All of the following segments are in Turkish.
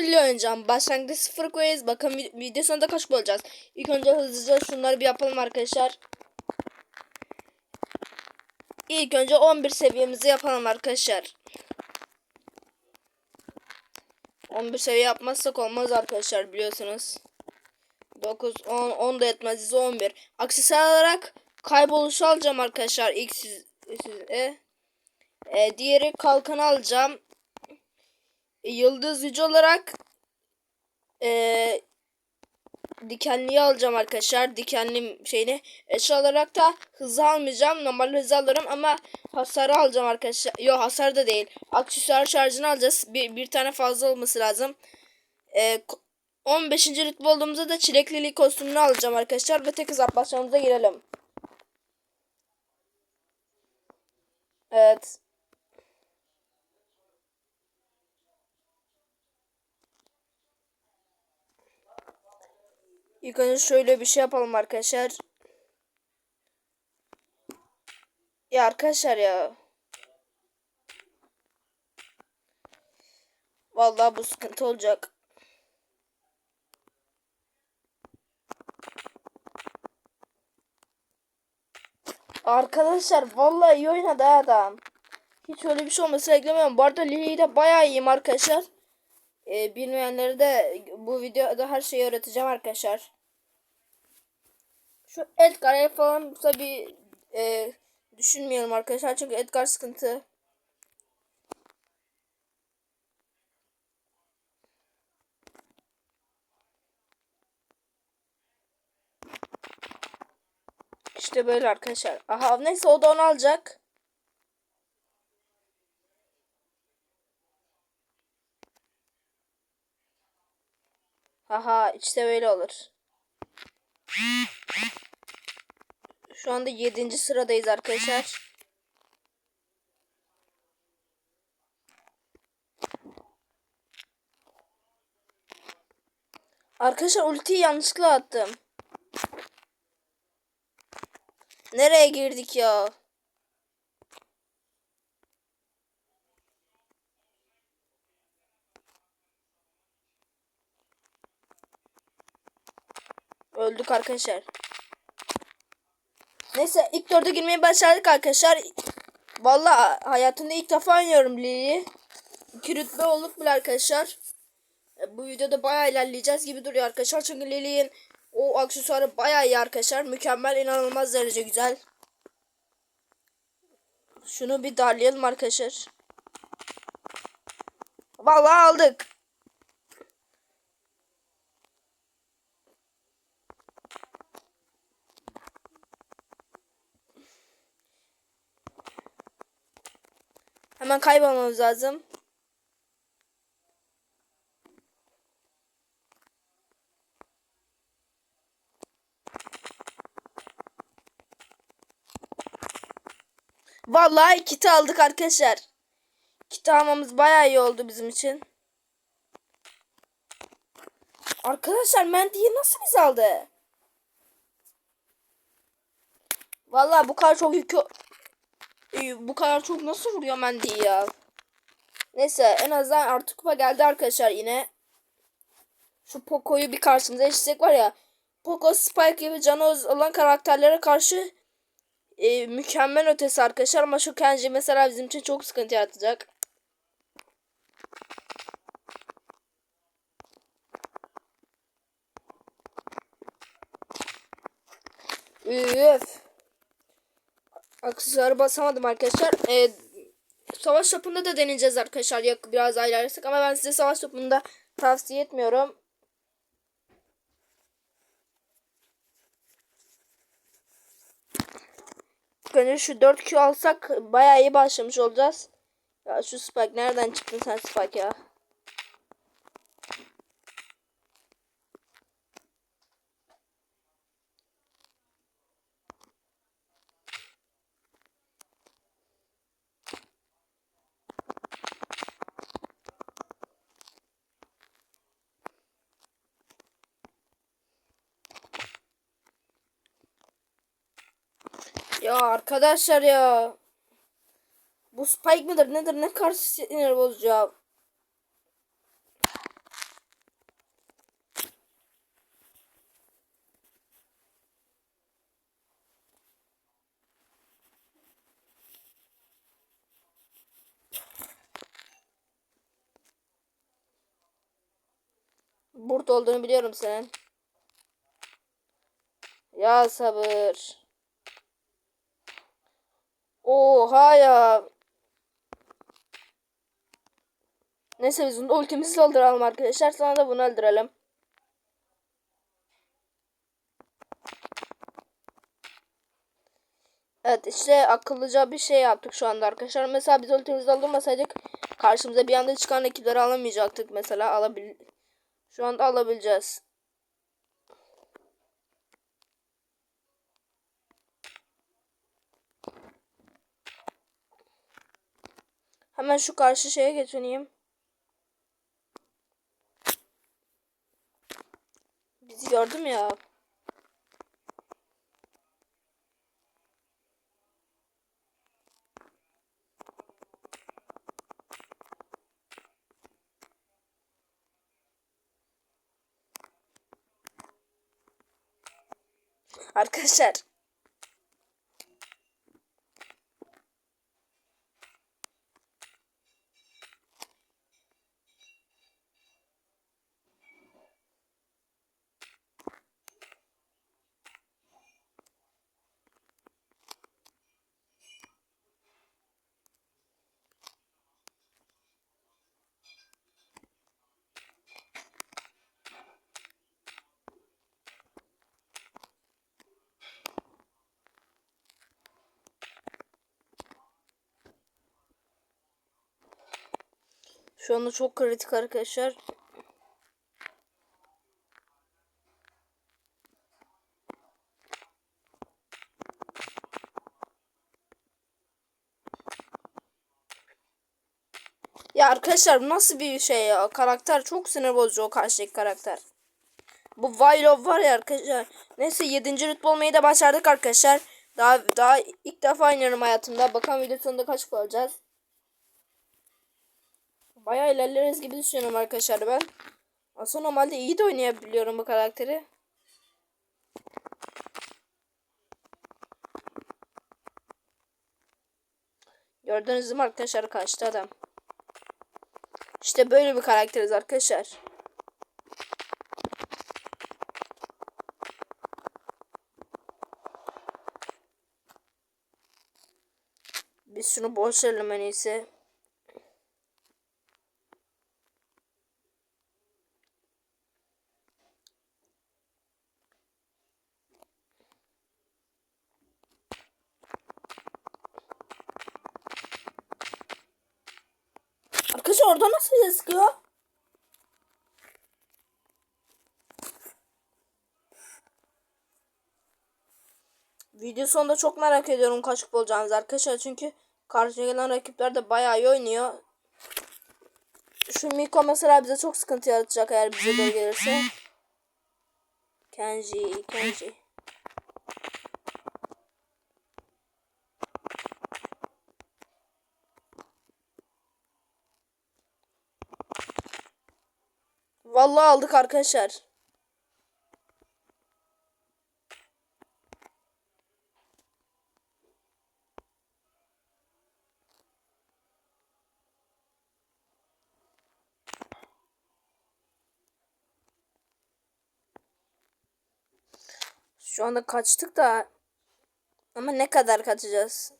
Lili oynayacağım. Başlangıçta sıfır koyarız. Bakın vi- video sonunda kaç gol olacağız. İlk önce hızlıca şunları bir yapalım arkadaşlar. İlk önce 11 seviyemizi yapalım arkadaşlar. 11 seviye yapmazsak olmaz arkadaşlar biliyorsunuz. 9, 10, 10 da yetmez. bize 11. Aksesuar olarak kayboluşu alacağım arkadaşlar. İlk siz, size. E, diğeri kalkanı alacağım. E, yıldız gücü olarak e, dikenliyi alacağım arkadaşlar. Dikenli şeyini. Eşya olarak da hızı almayacağım. Normal hızı alırım ama hasarı alacağım arkadaşlar. Yok hasar da değil. Aksesuar şarjını alacağız. Bir, bir tane fazla olması lazım. E, ko- 15. rütbe olduğumuzda da çileklili kostümünü alacağım arkadaşlar. Ve tek hesaplaşmamıza girelim. Evet. İlk önce şöyle bir şey yapalım arkadaşlar. Ya arkadaşlar ya. Vallahi bu sıkıntı olacak. Arkadaşlar vallahi iyi oynadı adam. Hiç öyle bir şey olması beklemiyorum. Bu arada Lili'yi de bayağı iyiyim arkadaşlar. Ee, bilmeyenlere de bu videoda her şeyi öğreteceğim arkadaşlar. Şu Edgar'ı falan tabi e, düşünmeyelim arkadaşlar. Çünkü Edgar sıkıntı. İşte böyle arkadaşlar. Aha neyse o da onu alacak. Haha işte böyle olur. Şu anda 7. sıradayız arkadaşlar. Arkadaşlar ultiyi yanlışlıkla attım. Nereye girdik ya? Öldük arkadaşlar. Neyse ilk dörde girmeyi başardık arkadaşlar. Vallahi hayatımda ilk defa oynuyorum Lili'yi. İki rütbe olduk bile arkadaşlar. E, Bu videoda bayağı ilerleyeceğiz gibi duruyor arkadaşlar. Çünkü Lili'nin o aksesuarı bayağı iyi arkadaşlar. Mükemmel inanılmaz derece güzel. Şunu bir darlayalım arkadaşlar. Vallahi aldık. Hemen kaybolmamız lazım. Vallahi kiti aldık arkadaşlar. Kiti almamız bayağı iyi oldu bizim için. Arkadaşlar Mendy'yi nasıl biz aldı? Vallahi bu kadar çok yükü Ee, bu kadar çok nasıl vuruyor Mendy ya? Neyse en azından artık kupa geldi arkadaşlar yine. Şu Poco'yu bir karşımıza eşitsek var ya. Poco, Spike gibi canı az olan karakterlere karşı e, mükemmel ötesi arkadaşlar ama şu Kenji mesela bizim için çok sıkıntı yaratacak. Üf. Aksesuarı basamadım arkadaşlar. Ee, savaş topunda da deneyeceğiz arkadaşlar. Yak biraz ilerlesek ama ben size savaş topunda tavsiye etmiyorum. Önce şu 4Q alsak bayağı iyi başlamış olacağız. Ya şu Spike nereden çıktın sen Spike ya? Ya arkadaşlar ya. Bu Spike mıdır nedir ne karşı sinir bozucu ya. Burada olduğunu biliyorum senin. Ya sabır. Oha ya. Neyse biz bunu da ultimizi dolduralım arkadaşlar. Sonra da bunu öldürelim. Evet işte akıllıca bir şey yaptık şu anda arkadaşlar. Mesela biz ultimizi doldurmasaydık karşımıza bir anda çıkan ekipleri alamayacaktık mesela. Alabil şu anda alabileceğiz. Hemen şu karşı şeye geçeyim. Bizi gördüm ya. Arkadaşlar. Şu anda çok kritik arkadaşlar. Ya arkadaşlar nasıl bir şey ya? Karakter çok sinir bozucu o karşıdaki karakter. Bu Vylov var ya arkadaşlar. Neyse 7. rütbe olmayı da başardık arkadaşlar. Daha daha ilk defa oynuyorum hayatımda. Bakalım video sonunda kaç olacağız. Bayağı ilerleriz gibi düşünüyorum arkadaşlar ben. Aslında normalde iyi de oynayabiliyorum bu karakteri. Gördünüz mü arkadaşlar kaçtı adam. İşte böyle bir karakteriz arkadaşlar. Biz şunu boş verelim en. Arkadaşlar orada nasıl sıkıyor? Video sonunda çok merak ediyorum kaç kupa arkadaşlar. Çünkü karşıya gelen rakipler de bayağı iyi oynuyor. Şu Miko mesela bize çok sıkıntı yaratacak eğer bize doğru gelirse. Kenji, Kenji. Vallahi aldık arkadaşlar. Şu anda kaçtık da ama ne kadar kaçacağız?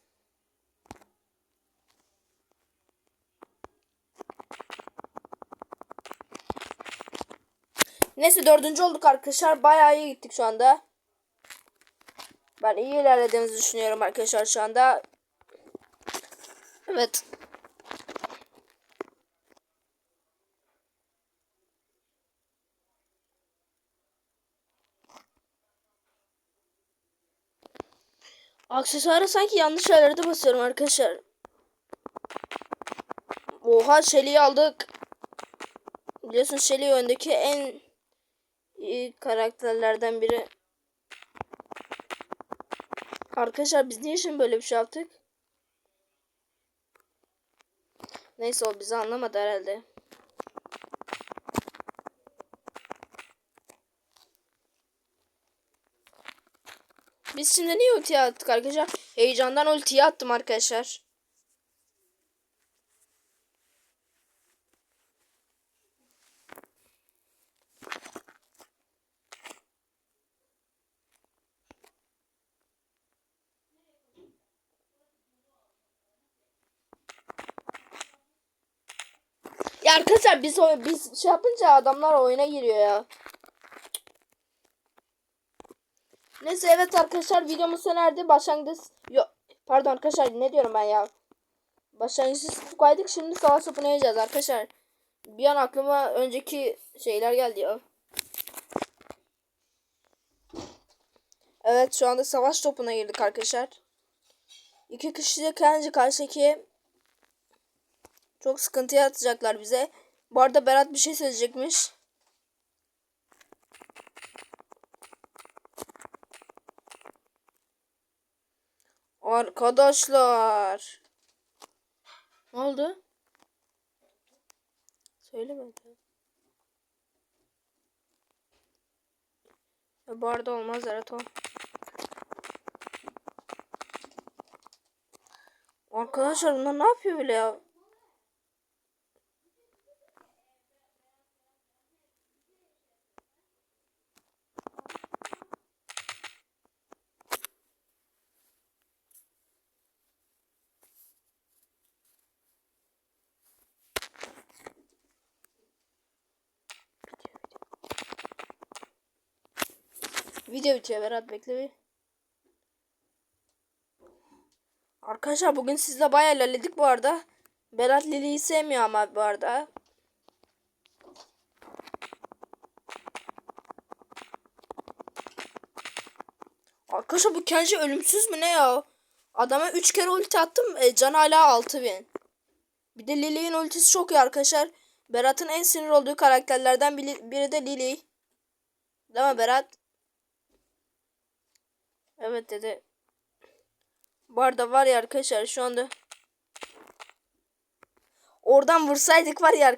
Neyse dördüncü olduk arkadaşlar. Bayağı iyi gittik şu anda. Ben iyi ilerlediğimizi düşünüyorum arkadaşlar şu anda. Evet. Aksesuara sanki yanlış yerlerde basıyorum arkadaşlar. Oha Shelly'i aldık. Biliyorsun Shelly öndeki en iyi karakterlerden biri. Arkadaşlar biz niye şimdi böyle bir şey yaptık? Neyse o bizi anlamadı herhalde. Biz şimdi niye ultiye attık arkadaşlar? Heyecandan ultiye attım arkadaşlar. Ya arkadaşlar biz oy- biz şey yapınca adamlar oyuna giriyor ya. Neyse evet arkadaşlar videomuz sona erdi. Başlangıç yok pardon arkadaşlar ne diyorum ben ya. Başlangıçta kaydık şimdi savaş topunu yiyeceğiz arkadaşlar. Bir an aklıma önceki şeyler geldi ya. Evet şu anda savaş topuna girdik arkadaşlar. İki kişilik bence karşıdaki çok sıkıntı yaratacaklar bize. Bu arada Berat bir şey söyleyecekmiş. Arkadaşlar. Ne oldu? Söylemedi. Ya bu arada olmaz evet o. Arkadaşlar bunlar ne yapıyor bile ya? Video bitiyor Berat bekle bir. Arkadaşlar bugün sizle bayağı ilerledik bu arada. Berat Lili'yi sevmiyor ama bu arada. Arkadaşlar bu Kenji ölümsüz mü ne ya? Adama 3 kere ulti attım. E, can hala 6000. Bir de Lili'nin ultisi çok iyi arkadaşlar. Berat'ın en sinir olduğu karakterlerden biri, biri de Lili. Değil mi Berat? Evet dedi. Bu arada var ya arkadaşlar şu anda. Oradan vursaydık var ya.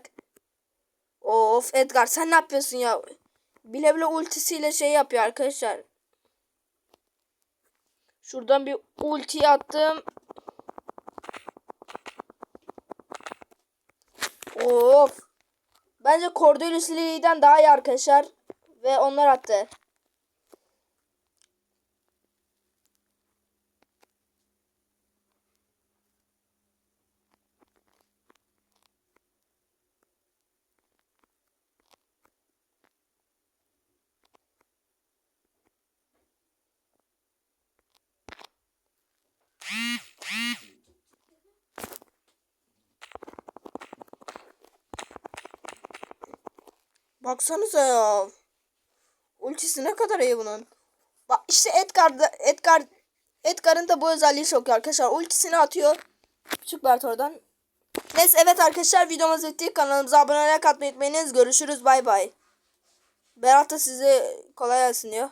Of Edgar sen ne yapıyorsun ya? Bile bile ultisiyle şey yapıyor arkadaşlar. Şuradan bir ulti attım. Of. Bence Cordelius Lily'den daha iyi arkadaşlar. Ve onlar attı. Baksanıza ya. Ultisi ne kadar iyi bunun. Bak işte Edgar'da Edgar Edgar'ın da bu özelliği çok iyi arkadaşlar. Ultisini atıyor. Küçük Bert oradan. Neyse evet arkadaşlar videomuz bitti. Kanalımıza abone olmayı unutmayınız. Görüşürüz bay bay. Berat da size kolay gelsin diyor.